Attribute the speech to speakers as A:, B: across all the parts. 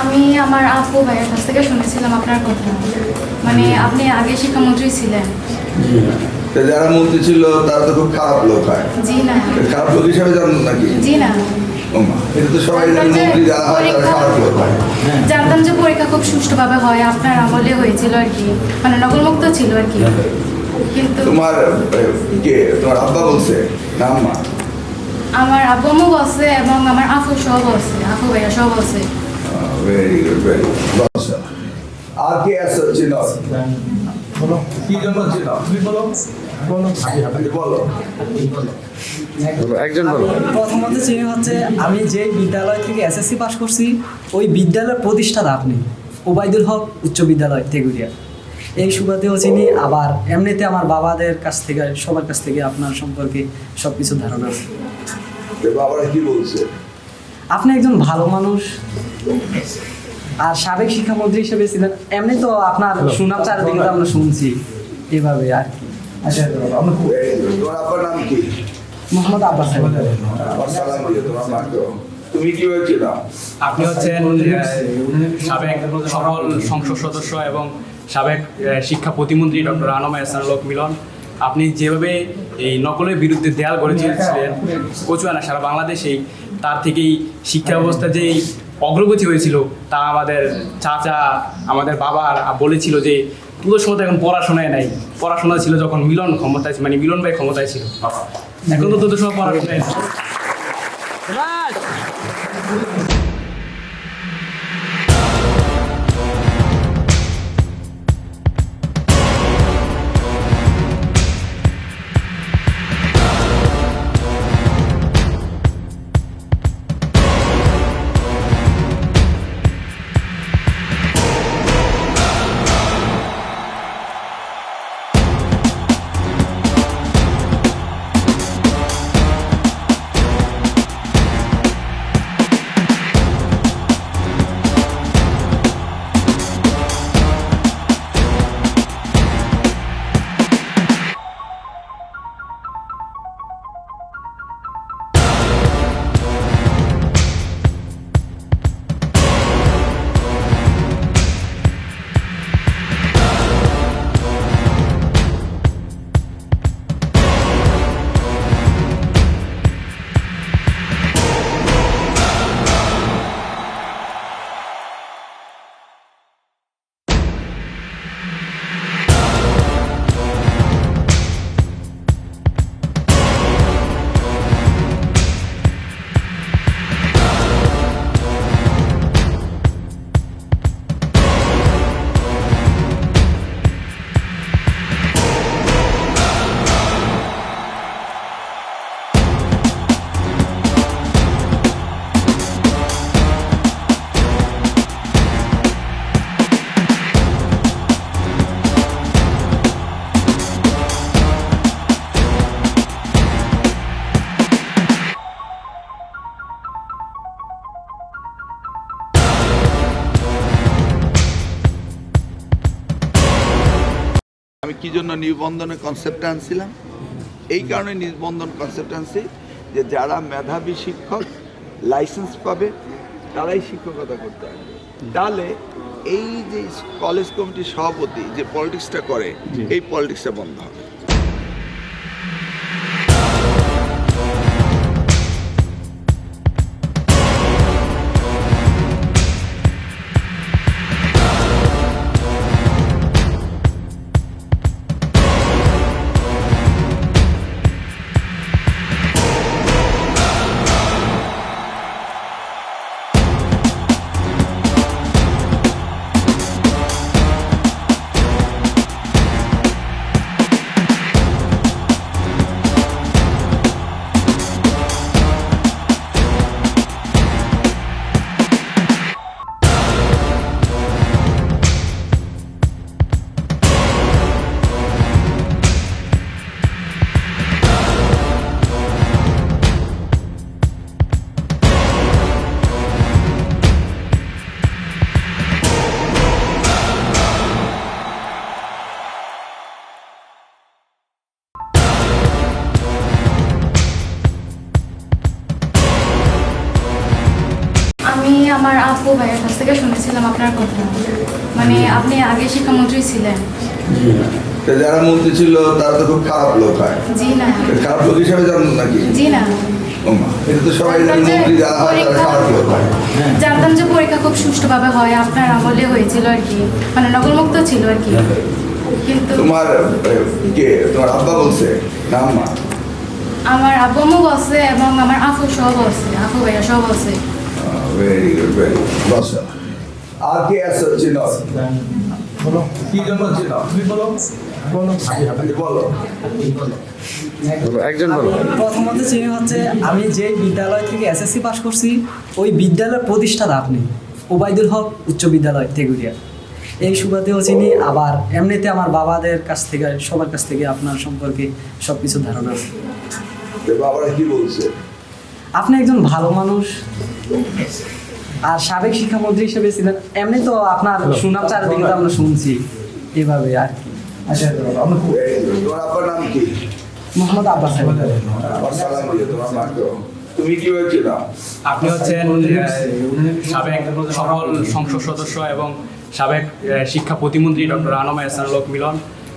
A: আমি আমার আপু ভাইয়ের কাছ থেকে শুনেছিলাম আপনার কথা। মানে আপনি আগে শিক্ষামন্ত্রী ছিলেন।
B: যারা মন্ত্রী ছিল তারা তো খুব খারাপ লোক হয়।
A: জি না।
B: খারাপ লোক হিসাবে জানেন নাকি
A: জি না।
B: এটা তো সবাই জানে
A: জানতাম যে
B: মন্ত্রী যারা হয় তারা খারাপ লোক হয়।
A: জানতাম যে পরীক্ষা খুব সুষ্ঠুভাবে হয় আপনার আমলে হয়েছিল আর কি। মানে নকলমুক্ত ছিল আর কি। কিন্তু
B: তোমার কে তোমার আব্বা বলছে না আম্মা?
A: আমার আব্বু বসে এবং আমার আফু সহ বসে আফু ভাইয়া সহ বসে
B: ভেরি গুড ভেরি আর কে আছে চিনো কি জন্য বলো।
C: একজন বলো।
D: প্রথমত চিনি হচ্ছে আমি যে বিদ্যালয় থেকে এসএসসি পাস করছি ওই বিদ্যালয়ের প্রতিষ্ঠাতা আপনি ওবায়দুল হক উচ্চ বিদ্যালয় তেগুরিয়া এই সুবাদেও চিনি আবার এমনিতে আমার বাবাদের কাছ থেকে সবার কাছ থেকে আপনার সম্পর্কে সব কিছু ধারণা। আছে
B: বাবারা কি বলছে?
D: আপনি একজন ভালো মানুষ আর সাবেক শিক্ষামন্ত্রী হিসেবে ছিলেন এমনি তো আপনার সুনাম চারিদিকে তো আমরা শুনছি এভাবে আর কি। আচ্ছা
B: নাম কি?
D: মোহাম্মদ আব্বাস
B: তুমি কি হয়েছিল?
E: আপনি হচ্ছেন সাবেক সকল সংসদ সদস্য এবং সাবেক শিক্ষা প্রতিমন্ত্রী ডক্টর আনম এহসান লোক মিলন। আপনি যেভাবে এই নকলের বিরুদ্ধে দেয়াল গড়েছিলেন কচুয়ানা সারা বাংলাদেশেই তার থেকেই শিক্ষা ব্যবস্থা যেই অগ্রগতি হয়েছিল, তা আমাদের চাচা, আমাদের বাবার বলেছিল যে পুরো সময় এখন পড়াশোনায় নাই। পড়াশোনা ছিল যখন মিলন ক্ষমতায় মানে মিলন ভাই ক্ষমতায় ছিল। এখন তো তোদের সময় পড়াশোনায়
B: কি জন্য নিবন্ধনের কনসেপ্টটা আনছিলাম? এই কারণে নিবন্ধন কনসেপ্ট আনছি যে যারা মেধাবী শিক্ষক লাইসেন্স পাবে তারাই শিক্ষকতা করতে পারবে তাহলে এই যে কলেজ কমিটির সভাপতি যে পলিটিক্সটা করে এই পলিটিক্সটা বন্ধ হবে।
A: শুনেছিলাম আপনার কথা। মানে আপনি আগে শিক্ষামন্ত্রী ছিলেন।
B: যারা মন্ত্রী ছিল তারা তো খুব খারাপ লোক হয়।
A: জি না।
B: খারাপ লোক হিসাবে জানেন নাকি
A: জি না। জানতাম যে
B: হয় তারা
A: পরীক্ষা-
B: খারাপ লোক হয়।
A: জানতাম যে পরীক্ষা খুব সুষ্ঠুভাবে হয় আপনার আমলে হয়েছিল আর কি। মানে নকলমুক্ত ছিল আর কি।
B: তোমার কে তোমার আব্বা বলছে না আম্মা?
A: আমার আব্বু আম্মু বসে এবং আমার আফু সহ বসে আফু ভাইয়া সহ বসে
B: ভেরি গুড ভেরি গুড বসো। আর কে আছে চিনো কি জন্য চিনো তুমি বলো। বলো।
C: একজন বলো।
D: প্রথমত চিনি হচ্ছে আমি যে বিদ্যালয় থেকে এসএসসি পাস করছি ওই বিদ্যালয়ের প্রতিষ্ঠাতা আপনি ওবায়দুল হক উচ্চ বিদ্যালয় তেগুড়িয়া এই সুবাদেও চিনি আবার এমনিতে আমার বাবাদের কাছ থেকে সবার কাছ থেকে আপনার সম্পর্কে সব কিছু ধারণা আছে।
B: বাবারা কি বলছে?
D: আপনি একজন ভালো মানুষ। আর সাবেক শিক্ষামন্ত্রী হিসেবে ছিলেন এমনি তো আপনার সুনাম চারিদিকে তো আমরা শুনছি এভাবে আর কি। আচ্ছা
B: নাম কি?
D: মোহাম্মদ আব্বাস
B: তুমি কি হয়েছিল?
E: আপনি হচ্ছেন আহ, সাবেক সকল সংসদ সদস্য এবং সাবেক শিক্ষা প্রতিমন্ত্রী ডক্টর আনম এহসান মিলন।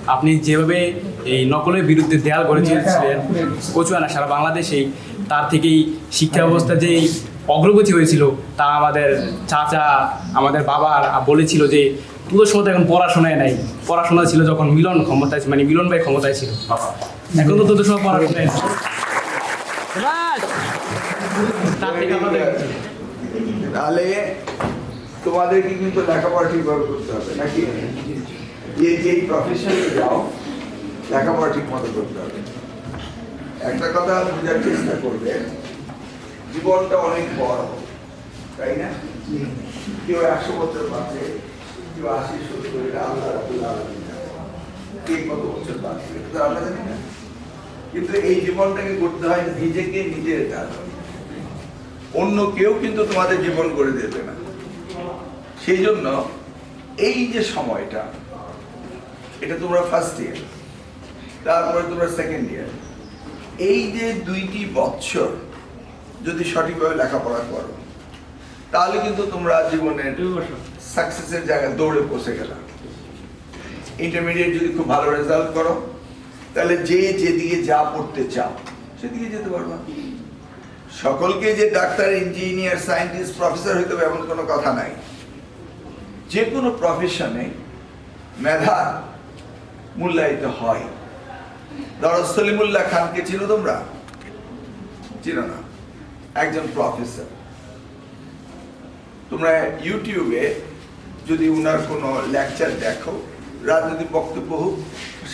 E: আপনি যেভাবে এই নকলের বিরুদ্ধে দেয়াল গড়ে গড়েছিলেন কচুয়ানা সারা বাংলাদেশেই তার থেকেই শিক্ষা ব্যবস্থা যে অগ্রগতি হয়েছিল তা আমাদের চাচা আমাদের বাবার বলেছিল যে তুলো শোধ এখন পড়াশোনায় নাই। পড়াশোনা ছিল যখন মিলন ক্ষমতায় মানে মিলন ভাই ক্ষমতায় ছিল। এখন তো তোদের সব পড়াশোনায়
B: তাহলে তোমাদেরকে কিন্তু লেখাপড়া ঠিক ঠিকভাবে করতে হবে নাকি? যে যে প্রফেশনে যাও লেখাপড়া ঠিক মতো করতে হবে। একটা কথা বোঝার চেষ্টা করবে, জীবনটা অনেক বড়, তাই না? কেউ একশো বছর বাঁচে, কেউ আশি, সত্তর, এটা আল্লাহ কে কত বছর বাঁচবে, এটা তো আমরা জানি না। কিন্তু এই জীবনটাকে করতে হয় নিজেকে নিজের কাজ। অন্য কেউ কিন্তু তোমাদের জীবন করে দেবে না। সেই জন্য এই যে সময়টা, এটা তোমরা ফার্স্ট ইয়ার তারপরে তোমরা সেকেন্ড ইয়ার এই যে দুইটি বৎসর যদি সঠিকভাবে লেখাপড়া করো তাহলে কিন্তু তোমরা জীবনের সাকসেসের জায়গায় দৌড়ে পৌঁছে গেলা। ইন্টারমিডিয়েট যদি খুব ভালো রেজাল্ট করো তাহলে যে যেদিকে যা পড়তে চাও সেদিকে যেতে পারবা। সকলকে যে ডাক্তার ইঞ্জিনিয়ার সায়েন্টিস্ট প্রফেসর হইতে হবে এমন কোনো কথা নাই। যে কোনো প্রফেশনে মেধা মূল্যায়িত হয়। ধরো সলিমুল্লাহ খানকে চিনো তোমরা? চিনো না। একজন প্রফেসর। তোমরা ইউটিউবে যদি উনার কোনো লেকচার দেখো, রাজনৈতিক বক্তব্য হোক,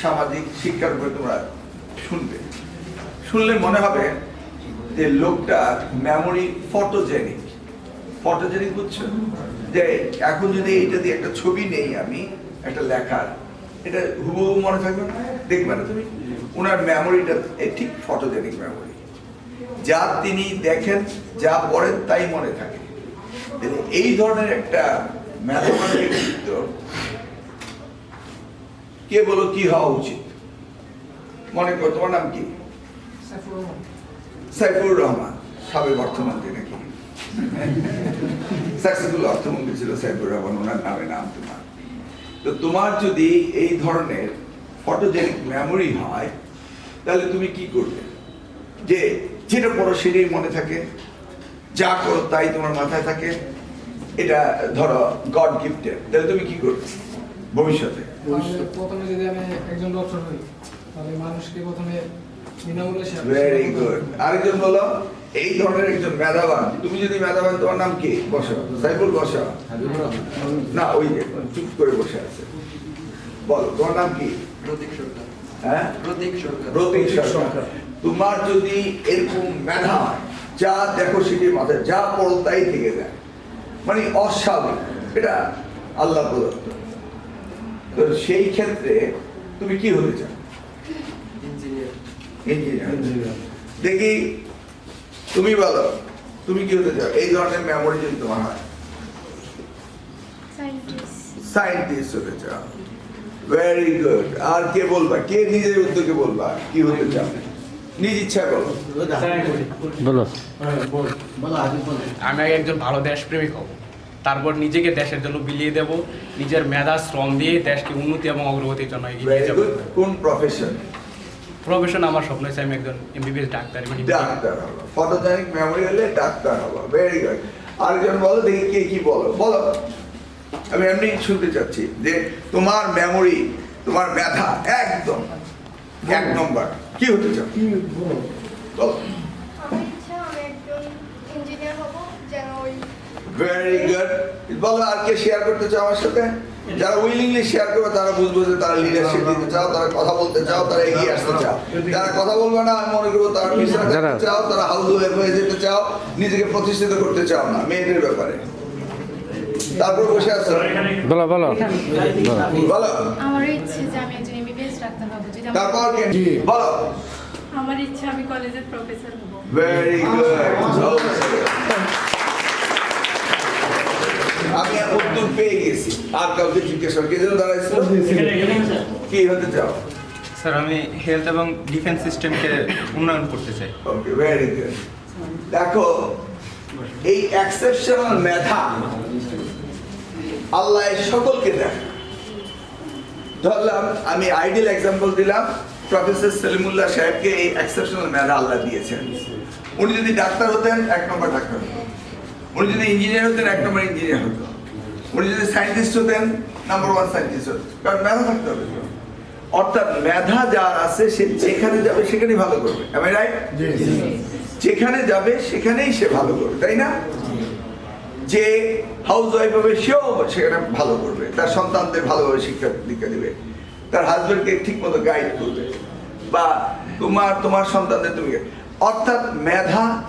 B: সামাজিক শিক্ষার উপরে তোমরা শুনবে। শুনলে মনে হবে যে লোকটার মেমোরি ফটোজেনিক ফটোজেনিক বুঝছ? যে এখন যদি এইটা দিয়ে একটা ছবি নেই আমি, একটা লেখার, এটা হুবহু মনে থাকবে না? দেখবে না তুমি? ওনার মেমোরিটা ঠিক ফটোজেনিক মেমোরি যা তিনি দেখেন যা পড়েন তাই মনে থাকে। এই ধরনের একটা ম্যাথমেটিক কে বলো কি হওয়া উচিত? মনে করো তোমার নাম কি? সাইফুর রহমান। সাবেক অর্থমন্ত্রী নাকি? সাকসেসফুল অর্থমন্ত্রী ছিল সাইফুর রহমান ওনার নামে নাম তোমার। তো তোমার যদি এই ধরনের ফটোজেনিক মেমোরি হয় তাহলে তুমি কি করবে? যে যেটা পড়ো সেটাই মনে থাকে যা করো তাই তোমার মাথায় থাকে এটা ধরো গড গিফটেড তাহলে তুমি কি করবে ভবিষ্যতে?
F: প্রথমে যদি আমি একজন ডক্টর হই তাহলে মানুষকে প্রথমে
B: ভেরি গুড আরেকজন বলো এই ধরনের একজন মেধাবান তুমি যদি মেধাবান তোমার নাম কি? বসো সাইফুল বসো। না ওই যে চুপ করে বসে আছে। বলো তোমার নাম কি? হ্যাঁ? প্রতীক সরকার। তোমার যদি এরকম মেধা যা দেখো সেটি মাথায় যা পড়ো তাই থেকে যায়। মানে অস্বাভাবিক। এটা আল্লাহ প্রদত্ত। তো সেই ক্ষেত্রে তুমি কি হতে চাও? ইঞ্জিনিয়ার দেখি তুমি বলো তুমি কি হতে চাও? এই ধরনের মেমোরি যদি তোমার হয়? সায়েন্টিস্ট হতে চাও। ভেরি গুড আর কে বলবা? কে নিজের উদ্যোগে বলবা? কি হতে চাও? নিজ ইচ্ছা বলো।
C: বলো।
E: আমি একজন ভালো দেশপ্রেমিক হব। তারপর নিজেকে দেশের জন্য বিলিয়ে দেব। নিজের মেধা শ্রম দিয়ে দেশকে উন্নতি এবং অগ্রগতির জন্য এগিয়ে যাব।
B: কোন প্রফেশন
E: প্রফেশন আমার স্বপ্ন হচ্ছে আমি একজন এমবিবিএস ডাক্তার মানে
B: ডাক্তার হব। ফটোজেনিক মেমোরি হলে ডাক্তার হব। ভেরি গুড আরেকজন বলো দেখি কে কি বলো। বলো। আমি এমনি শুনতে চাচ্ছি যে তোমার মেমোরি তোমার ব্যথা একদম এক নম্বর। কি হতে চাও? বলো?
C: আমার ইচ্ছা আমি একজন ইঞ্জিনিয়ার হব যেন ওই
B: ভেরি গুড বলো আর কে শেয়ার করতে চাও আমার সাথে? যারা উইলিংলি শেয়ার করবে তারা বুঝবে যে তারা লিডারশিপ দিতে চাও তারা কথা বলতে চাও তারা এগিয়ে আসতে চাও। যারা কথা বলবে না আমি মনে করব তারা পিছনে চাও তারা হাউস ওয়াইফ হয়ে যেতে চাও নিজেকে প্রতিষ্ঠিত করতে চাও না মেয়েদের ব্যাপারে। তারপর বসে আছো?
G: বলো বলো।
B: বলো।
A: আমারও ইচ্ছে যে আমি একজন এমবিবিএস ডাক্তার হব যদি আমার-
B: তারপর কে? বলো।
A: আমার ইচ্ছা আমি কলেজের প্রফেসর হব।
B: ভেরি গুড আমি উত্তর পেয়ে গেছি। আর কাউকে জিজ্ঞেস কে যেন দাঁড়াইছিল? কি হতে চাও?
H: স্যার আমি হেলথ এবং ডিফেন্স সিস্টেমকে উন্নয়ন করতে চাই।
B: ওকে ভেরি গুড দেখো এই এক্সেপশনাল মেধা আল্লাহ সকলকে দেয় ধরলাম আমি আইডিয়াল এক্সাম্পল দিলাম প্রফেসর সেলিমুল্লাহ সাহেবকে এই এক্সেপশনাল মেধা আল্লাহ দিয়েছেন। উনি যদি ডাক্তার হতেন এক নম্বর ডাক্তার হতেন। উনি যদি ইঞ্জিনিয়ার হতেন এক নম্বর ইঞ্জিনিয়ার হতো উনি যদি সায়েন্টিস্ট হতেন নাম্বার ওয়ান সায়েন্টিস্ট হতেন। কারণ মেধা থাকতে হবে অর্থাৎ মেধা যার আছে সে যেখানে যাবে সেখানেই ভালো করবে। আমি রাইট যেখানে যাবে সেখানেই সে ভালো করবে। তাই না? যে হাউস ওয়াইফ হবে, সেও সেখানে ভালো করবে। তার সন্তানদের ভালোভাবে শিক্ষা দীক্ষা দিবে। তার হাজবেন্ডকে ঠিক মতো গাইড করবে। বা তোমার তোমার সন্তানদের তুমি অর্থাৎ মেধা,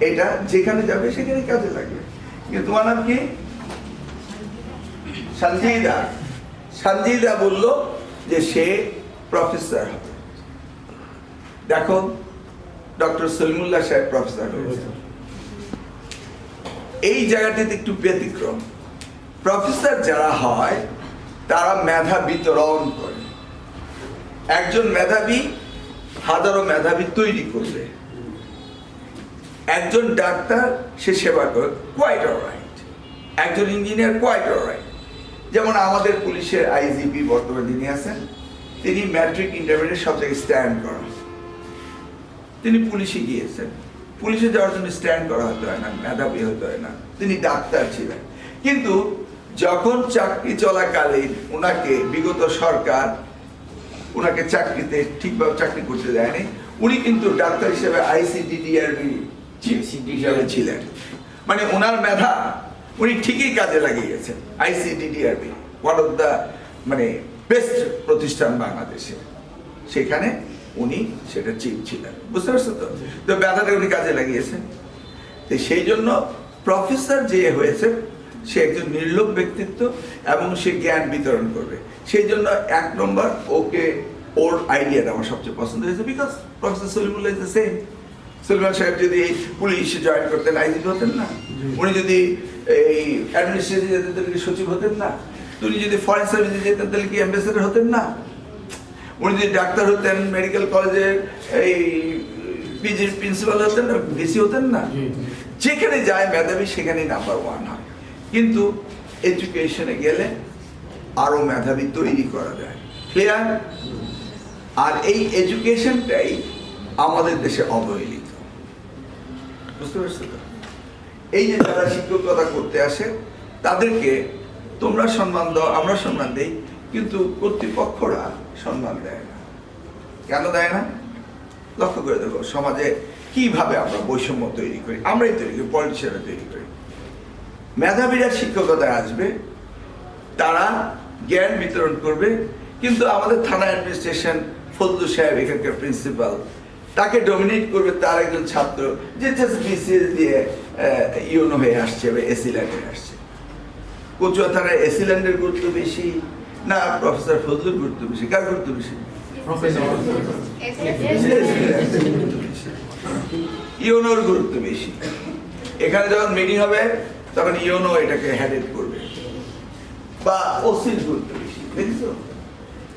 B: এটা যেখানে যাবে সেখানে কাজে লাগবে। কিন্তু তোমার নাম কি? সঞ্জয়দা সঞ্জয়দা বলল যে সে প্রফেসর হবে। দেখো ডক্টর সলিমুল্লাহ সাহেব প্রফেসর হয়েছে। এই জায়গাটিতে একটু ব্যতিক্রম। প্রফেসর যারা হয়, তারা মেধা বিতরণ করে। একজন মেধাবী হাজারো মেধাবী তৈরি করবে। একজন ডাক্তার, সে সেবা করে কোয়াইট রাইট একজন ইঞ্জিনিয়ার কোয়াইট রাইট যেমন আমাদের পুলিশের আইজিপি বর্তমানে যিনি আছেন, তিনি ম্যাট্রিক ইন্টারমিডিয়েট সব জায়গায় স্ট্যান্ড করেন তিনি পুলিশে গিয়েছেন। পুলিশে যাওয়ার জন্য স্ট্যান্ড করা হতে হয় না, মেধাবী হতে হয় না। তিনি ডাক্তার ছিলেন। কিন্তু যখন চাকরি চলাকালীন ওনাকে বিগত সরকার ওনাকে চাকরিতে ঠিকভাবে চাকরি করতে দেয়নি, উনি কিন্তু ডাক্তার হিসেবে আইসিডিডিআরবি হিসাবে ছিলেন। মানে ওনার মেধা উনি ঠিকই কাজে লাগিয়েছেন আইসিডিডিআরবি ওয়ান অফ দ্য মানে বেস্ট প্রতিষ্ঠান বাংলাদেশে। সেখানে উনি সেটা চিফ ছিলেন বুঝতে পারছ তো? তো ব্যথাটা উনি কাজে লাগিয়েছেন তো সেই জন্য প্রফেসর যে হয়েছে সে একজন নির্লোভ ব্যক্তিত্ব এবং সে জ্ঞান বিতরণ করবে। সেই জন্য এক নম্বর ওকে ওর আইডিয়াটা আমার সবচেয়ে পছন্দ হয়েছে because professor Salimullah is the same Soliman সাহেব যদি পুলিশে জয়েন করতেন আইজিপি হতেন না? উনি যদি এই অ্যাডমিনিস্ট্রেশনে যেতেন তাহলে কি সচিব হতেন না? উনি যদি ফরেন সার্ভিসে যেতেন তাহলে কি অ্যাম্বাসেডার হতেন না? উনি যদি ডাক্তার হতেন মেডিকেল কলেজের এই পিজির প্রিন্সিপাল হতেন না ভিসি হতেন না? যেখানে যায় মেধাবী সেখানেই নাম্বার ওয়ান হয়। কিন্তু এডুকেশনে গেলে আরও মেধাবী তৈরি করা যায়। ক্লিয়ার আর এই এডুকেশনটাই আমাদের দেশে অবহেলিত। বুঝতে পারছ তো? এই যে যারা শিক্ষকতা করতে আসে তাদেরকে তোমরা সম্মান দাও আমরা সম্মান দেই। কিন্তু কর্তৃপক্ষরা সম্মান দেয় না। কেন দেয় না? লক্ষ্য করে দেখো, সমাজে কীভাবে আমরা বৈষম্য তৈরি করি, আমরাই তৈরি করি, পলিটিশিয়ানরা তৈরি করি। মেধাবীরা শিক্ষকতায় আসবে, তারা জ্ঞান বিতরণ করবে, কিন্তু আমাদের থানা অ্যাডমিনিস্ট্রেশন ফজলু সাহেব, এখানকার প্রিন্সিপাল, তাকে ডমিনেট করবে তার একজন ছাত্র, যে জাস্ট বিসিএস দিয়ে ইউনো হয়ে আসছে, বা এসি ল্যান্ডে আসছে। কচুয়া থানায় এসি ল্যান্ডের গুরুত্ব বেশি না প্রফেসর ফজলুর গুরুত্ব বেশি কার গুরুত্ব বেশি ইউনোর গুরুত্ব বেশি এখানে যখন মিটিং হবে তখন ইউনো এটাকে হ্যান্ডেল করবে। বা ওসির গুরুত্ব বেশি দেখছ?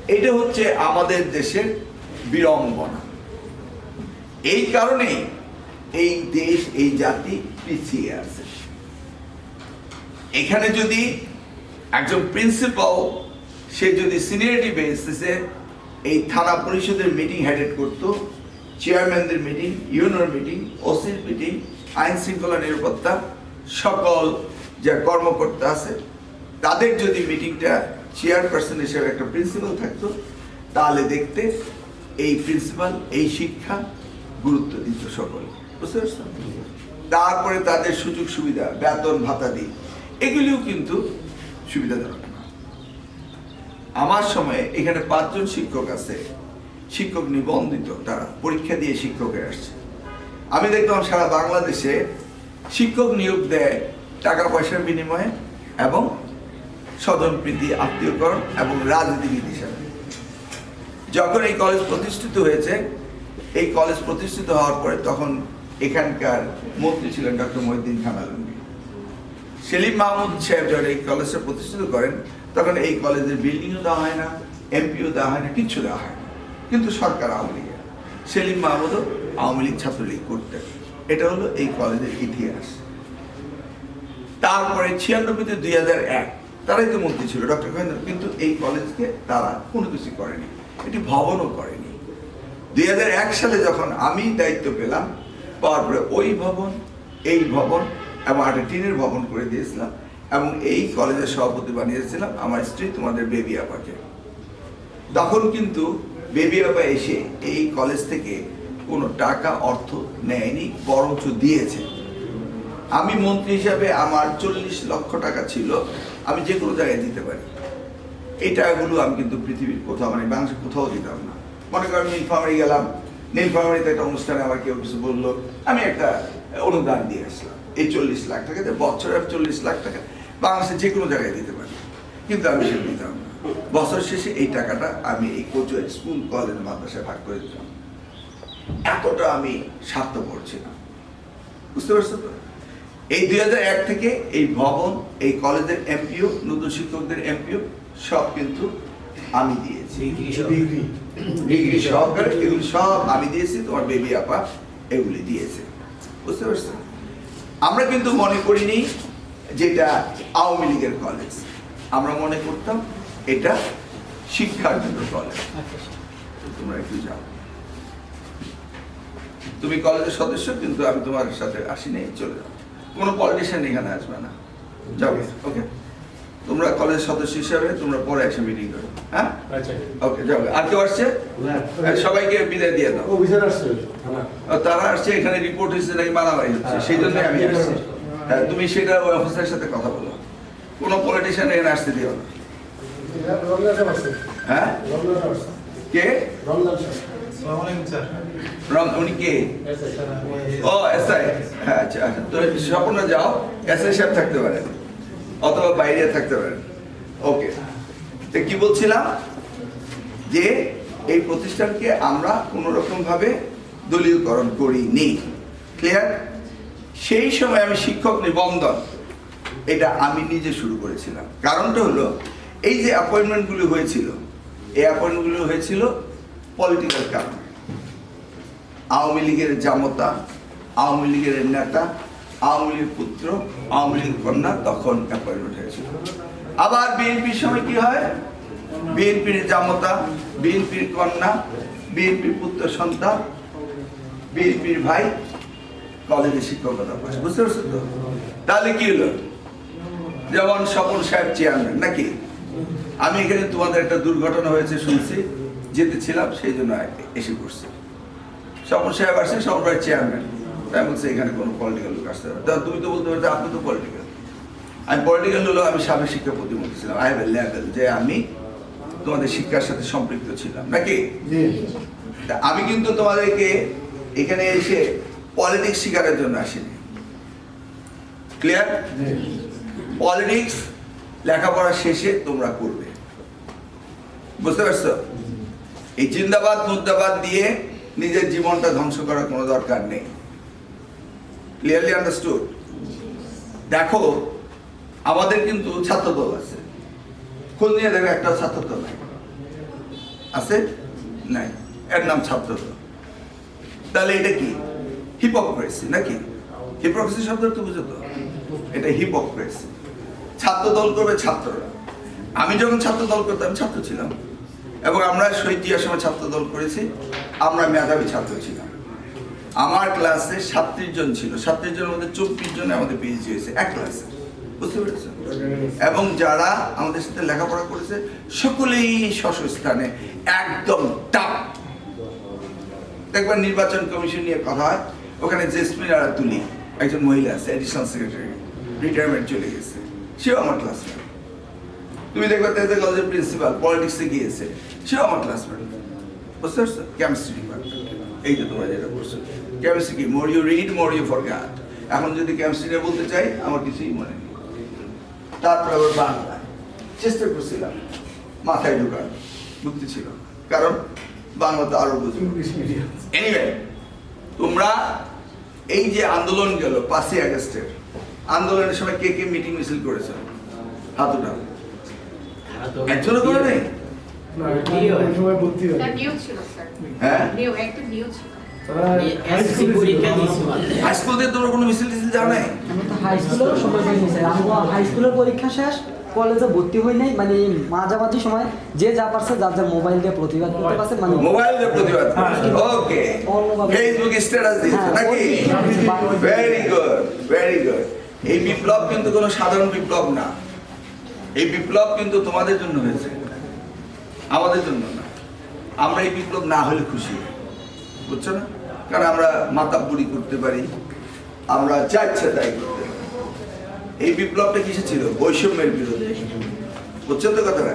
B: এটা হচ্ছে আমাদের দেশের বিড়ম্বনা। এই কারণেই এই দেশ এই জাতি পিছিয়ে আছে। এখানে যদি একজন প্রিন্সিপাল সে যদি সিনিয়রিটি বেসিসে এই থানা পরিষদের মিটিং হেডেড করতো চেয়ারম্যানদের মিটিং ইউনিয়ন মিটিং ওসির মিটিং আইন শৃঙ্খলা নিরাপত্তা, সকল যা কর্মকর্তা আছে, তাদের যদি মিটিংটা চেয়ারপারসন হিসেবে একটা প্রিন্সিপাল থাকতো, তাহলে দেখতে এই প্রিন্সিপাল এই শিক্ষা গুরুত্ব দিত সকল। বুঝতে পারছেন? তারপরে তাদের সুযোগ সুবিধা বেতন ভাতা দিই এগুলিও কিন্তু সুবিধাজনক। আমার সময়ে এখানে পাঁচজন শিক্ষক আছে। শিক্ষক নিবন্ধিত তারা। পরীক্ষা দিয়ে শিক্ষক আসছে। আমি দেখলাম সারা বাংলাদেশে শিক্ষক নিয়োগ দেয় টাকা পয়সার বিনিময়ে এবং স্বজনপ্রীতি আত্মীয়করণ এবং রাজনীতিবিদ হিসাবে। যখন এই কলেজ প্রতিষ্ঠিত হয়েছে, এই কলেজ প্রতিষ্ঠিত হওয়ার পরে তখন এখানকার মন্ত্রী ছিলেন ডক্টর মহিউদ্দিন খান আলমগীর। সেলিম মাহমুদ সাহেব যখন এই কলেজটা প্রতিষ্ঠিত করেন তখন এই কলেজের বিল্ডিংও দেওয়া হয় না এমপিও দেওয়া হয় না, কিচ্ছু দেওয়া হয় না। কিন্তু সরকার আওয়ামী লীগের। সেলিম মাহমুদও আওয়ামী লীগ ছাত্রলীগ করতেন এটা হলো এই কলেজের ইতিহাস। তারপরে ছিয়ানব্বইতে দুই হাজার এক, তারাই তো মন্ত্রী ছিল, ডক্টর মহেন্দ্র। কিন্তু এই কলেজকে তারা কোনো কিছু করেনি। এটি ভবনও করেনি। দুই হাজার এক সালে যখন আমি দায়িত্ব পেলাম, পাওয়ার পরে ওই ভবন, এই ভবন এবং একটা টিনের ভবন করে দিয়েছিলাম। এবং এই কলেজের সভাপতি বানিয়েছিলাম আমার স্ত্রী, তোমাদের বেবি আপাকে। তখন কিন্তু বেবি আপা এসে এই কলেজ থেকে কোনো টাকা, অর্থ নেয়নি, বরঞ্চ দিয়েছে। আমি মন্ত্রী হিসাবে আমার চল্লিশ লক্ষ টাকা ছিল, আমি যে কোনো জায়গায় দিতে পারি। এই টাকাগুলো আমি কিন্তু পৃথিবীর কোথাও মানে বাংলাদেশে কোথাও দিতাম না। মনে করেন নীলফামারি গেলাম, নীলফামারিতে একটা অনুষ্ঠানে আমার কেউ কিছু বলল, আমি একটা অনুদান দিয়ে আসলাম। এই চল্লিশ লাখ টাকা দিয়ে বছরে চল্লিশ লাখ টাকা বাংলাদেশে যে কোনো জায়গায় দিতে পারি। কিন্তু আমি সেটা দিতাম না। বছর শেষে এই টাকাটা আমি এই কোচুয়ার স্কুল কলেজ মাদ্রাসায় ভাগ করে দিতাম এতটা আমি স্বার্থপর ছিলাম। বুঝতে পারছ তো? এই দুই এক থেকে এই ভবন এই কলেজের এমপিও নতুন শিক্ষকদের এমপিও সব কিন্তু আমি দিয়েছি। ডিগ্রি সহকারে এগুলি সব আমি দিয়েছি তোমার বেবি আপা এগুলি দিয়েছে। বুঝতে পারছ আমরা কিন্তু মনে করিনি যেটা আওয়ামী লীগের কলেজ আমরা মনে করতাম এটা শিক্ষার জন্য কলেজ তোমরা একটু যাও। তুমি কলেজের সদস্য কিন্তু আমি তোমার সাথে আসিনি চলে যাও। কোনো পলিটিশিয়ান এখানে আসবে না। যাও ওকে তোমরা কলেজের সদস্য হিসাবে তোমরা পরে এসে মিটিং করো হ্যাঁ? ওকে যাও। আর কেউ আসছে? হ্যাঁ, সবাইকে বিদায় দিয়ে দাও। তারা আসছে এখানে রিপোর্ট হয়েছে নাকি মারামারি হচ্ছে? সেই জন্য আমি আসছি। হ্যাঁ তুমি সেটা ওই অফিসারের সাথে কথা বলো। কোনো পলিটিশিয়ান এখানে আসতে দিও না। হ্যাঁ? কে? উনি কে? ও এসআই। হ্যাঁ আচ্ছা আচ্ছা। তো স্বপ্ন যাও এসআই সাহেব থাকতে পারেন অথবা বাইরে থাকতে পারেন ওকে। তো কি বলছিলাম? যে এই প্রতিষ্ঠানকে আমরা কোনো রকম ভাবে দলীয়করণ করিনি। ক্লিয়ার সেই সময় আমি শিক্ষক নিবন্ধন, এটা আমি নিজে শুরু করেছিলাম। কারণটা হলো, এই যে অ্যাপয়েন্টমেন্টগুলো হয়েছিল, এই অ্যাপয়েন্টমেন্টগুলো হয়েছিল পলিটিক্যাল কারণ আওয়ামী লীগের জামতা, আওয়ামী লীগের নেতা, আওয়ামী লীগের পুত্র, আওয়ামী লীগের কন্যা তখন অ্যাপয়েন্টমেন্ট হয়েছিল। আবার বিএনপির সময় কি হয়? বিএনপির জামতা বিএনপির কন্যা বিএনপির পুত্র সন্তান বিএনপির ভাই কলেজে শিক্ষকতা করে বুঝতে পারছ তো? তাহলে কি হলো? যেমন স্বপন সাহেব চেয়ারম্যান নাকি? আমি এখানে তোমাদের একটা দুর্ঘটনা হয়েছে শুনছি যেতে ছিলাম সেই জন্য এসে পড়ছি। স্বপন সাহেব আসছে স্বপন ভাই চেয়ারম্যান তাই বলছে এখানে কোনো পলিটিক্যাল লোক আসতে পারে। তুমি তো বলতে পারছ আপনি তো পলিটিক্যাল আমি পলিটিক্যাল হলো আমি সাবেক শিক্ষা প্রতিমন্ত্রী ছিলাম। আই হ্যাভ এ লেভেল যে আমি তোমাদের শিক্ষার সাথে সম্পৃক্ত ছিলাম নাকি? আমি কিন্তু তোমাদেরকে এখানে এসে পলিটিক্স শিকারের জন্য আসিনি। ক্লিয়ার পলিটিক্স লেখাপড়া শেষে তোমরা করবে। বুঝতে পারছ? এই জিন্দাবাদ মুদ্রাবাদ দিয়ে নিজের জীবনটা ধ্বংস করার কোনো দরকার নেই। ক্লিয়ারলি আন্ডারস্টুড দেখো আমাদের কিন্তু ছাত্রদল আছে। খোঁজ নিয়ে দেখো একটা ছাত্রদল নাই। আছে? নাই। এর নাম ছাত্রদল। তাহলে এটা কি? হিপোক্রেসি নাকি? হিপোক্রেসি শব্দ তো বুঝো তো। এটা হিপোক্রেসি ছাত্র দল করবে ছাত্ররা। আমি যখন ছাত্র দল করতাম ছাত্র ছিলাম। এবং আমরা শহীদ জিয়ার সময় ছাত্র দল করেছি। আমরা মেধাবী ছাত্র ছিলাম। আমার ক্লাসে সাতত্রিশ জন ছিল। সাতত্রিশ জনের মধ্যে চব্বিশ জনে আমাদের পিএইচডি হয়েছে। এক ক্লাসে। বুঝতে পেরেছেন এবং যারা আমাদের সাথে লেখাপড়া করেছে, সকলেই স্বস্ব স্থানে একদম টাপ দেখবেন নির্বাচন কমিশন নিয়ে কথা হয়। ওখানে জেসমিন আর তুলি একজন মহিলা আছে অ্যাডিশনাল সেক্রেটারি রিটায়ারমেন্ট চলে গেছে। সেও আমার ক্লাসমেট তুমি দেখবে তেজে কলেজের প্রিন্সিপাল পলিটিক্সে গিয়েছে সেও আমার ক্লাসমেট বুঝতে পারছ? কেমিস্ট্রি ডিপার্টমেন্ট এই যে তোমরা যেটা করছ। কেমিস্ট্রি কি? More you read more you for এখন যদি কেমিস্ট্রি বলতে চাই আমার কিছুই মনে নেই। তারপরে আবার বাংলা। চেষ্টা করছিলাম। মাথায় ঢোকার। বুদ্ধি ছিল কারণ বাংলা তো আরও বুঝব। এনিওয়ে তোমরা এই যে আন্দোলন গেল পাঁচই আগস্টের আন্দোলনের সময় কে কে মিটিং মিছিল করেছে? হাত উঠাও একজনও করে নেই?
F: হয়।
B: স্কুল তোমরা কোনো মিছিল টিছিল যাও
D: হাই স্কুলের পরীক্ষা শেষ কলেজে ভর্তি হই নাই মানে মাঝামাঝি সময় যে যা পারছে যার যার মোবাইল দিয়ে প্রতিবাদ করতে পারছে মানে
B: মোবাইল দিয়ে প্রতিবাদ ওকে ফেসবুক স্ট্যাটাস দিয়েছে
D: হ্যাঁ,
B: নাকি? ভেরি গুড ভেরি গুড এই বিপ্লব কিন্তু কোনো সাধারণ বিপ্লব না। এই বিপ্লব কিন্তু তোমাদের জন্য হয়েছে। আমাদের জন্য না। আমরা এই বিপ্লব না হলে খুশি। বুঝছ না? কারণ আমরা মাতা বুড়ি করতে পারি। আমরা যা ইচ্ছা তাই করতে এই বিপ্লবটা কিসে ছিল? বৈষম্যের বিরুদ্ধে। বুঝছ তো কথাটা?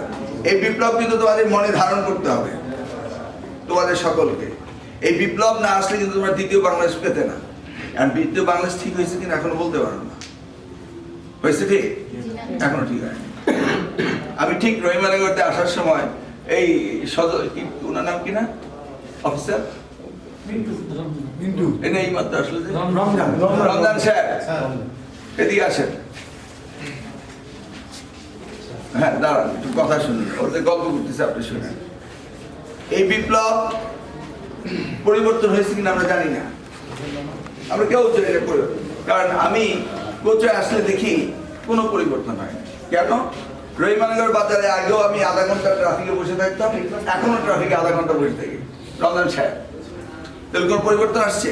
B: এই বিপ্লব কিন্তু তোমাদের মনে ধারণ করতে হবে। তোমাদের সকলকে। এই বিপ্লব না আসলে কিন্তু তোমরা দ্বিতীয় বাংলাদেশ পেতে না। আর দ্বিতীয় বাংলাদেশ ঠিক হয়েছে কিনা এখনও বলতে পারো না। হয়েছে ঠিক এখনও ঠিক হয়নি। আমি ঠিক রহিমানগরতে আসার সময় এই সদর কি ওনার নাম কি না? অফিসার?
F: মিন্টু।
B: এই মাত্র আসলে
F: রমজান।
B: রমজান সাহেব এদিকে আসেন। হ্যাঁ দাঁড়ান, একটু কথা শুনুন। ওদের গল্প করতেছে আপনি শুনেন। এই বিপ্লব পরিবর্তন হয়েছে কিনা আমরা জানি না। আমরা কেউ জানি না। কারণ আমি কোচে আসলে দেখি কোনো পরিবর্তন হয় কেন? রহিমানগর বাজারে আগেও আমি আধা ঘণ্টা ট্রাফিকে বসে থাকতাম এখনও ট্রাফিকে আধা ঘণ্টা বসে থাকি। রমজান সাহেব তাহলে কোনো পরিবর্তন আসছে?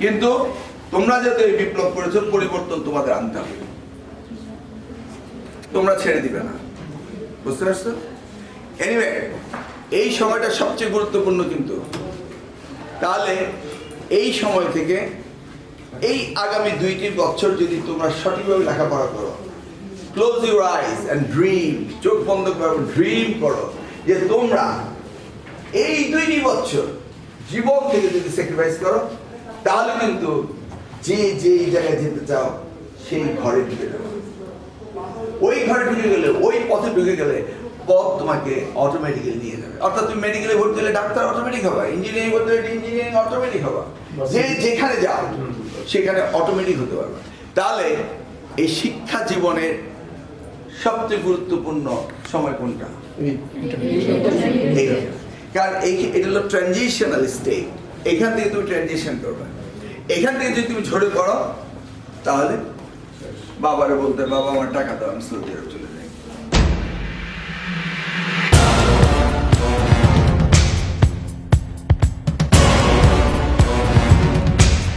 B: কিন্তু তোমরা যাতে এই বিপ্লব করেছ, পরিবর্তন তোমাদের আনতে হবে। তোমরা ছেড়ে দিবে না। বুঝতে পারছ? এনিওয়ে এই সময়টা সবচেয়ে গুরুত্বপূর্ণ কিন্তু। তাহলে এই সময় থেকে এই আগামী দুইটি বছর যদি তোমরা সঠিকভাবে লেখাপড়া করো close your eyes and dream চোখ বন্ধ করো ড্রিম করো যে তোমরা এই দুইটি বছর জীবন থেকে যদি স্যাক্রিফাইস করো, তাহলে কিন্তু যে যেই জায়গায় যেতে চাও সেই ঘরে ঢুকে যাবে ওই ঘরে ঢুকে গেলে ওই পথে ঢুকে গেলে পথ তোমাকে অটোমেটিক্যালি নিয়ে যাবে। অর্থাৎ তুমি মেডিকেলে ভর্তি হলে ডাক্তার অটোমেটিক হবে ইঞ্জিনিয়ারিং ভর্তি হলে ইঞ্জিনিয়ারিং অটোমেটিক হবে। যে যেখানে যাও সেখানে অটোমেটিক হতে পারবে। তাহলে এই শিক্ষা জীবনের সবচেয়ে গুরুত্বপূর্ণ সময় কোনটা? কারণ এই এটা হলো ট্রানজিশনাল স্টেট এখান থেকে তুমি ট্রানজিশন করবে। এখান থেকে যদি তুমি ঝরে পড়ো, তাহলে বাবারে বলতে বাবা আমার টাকা দাও, আমি সৌদি আরব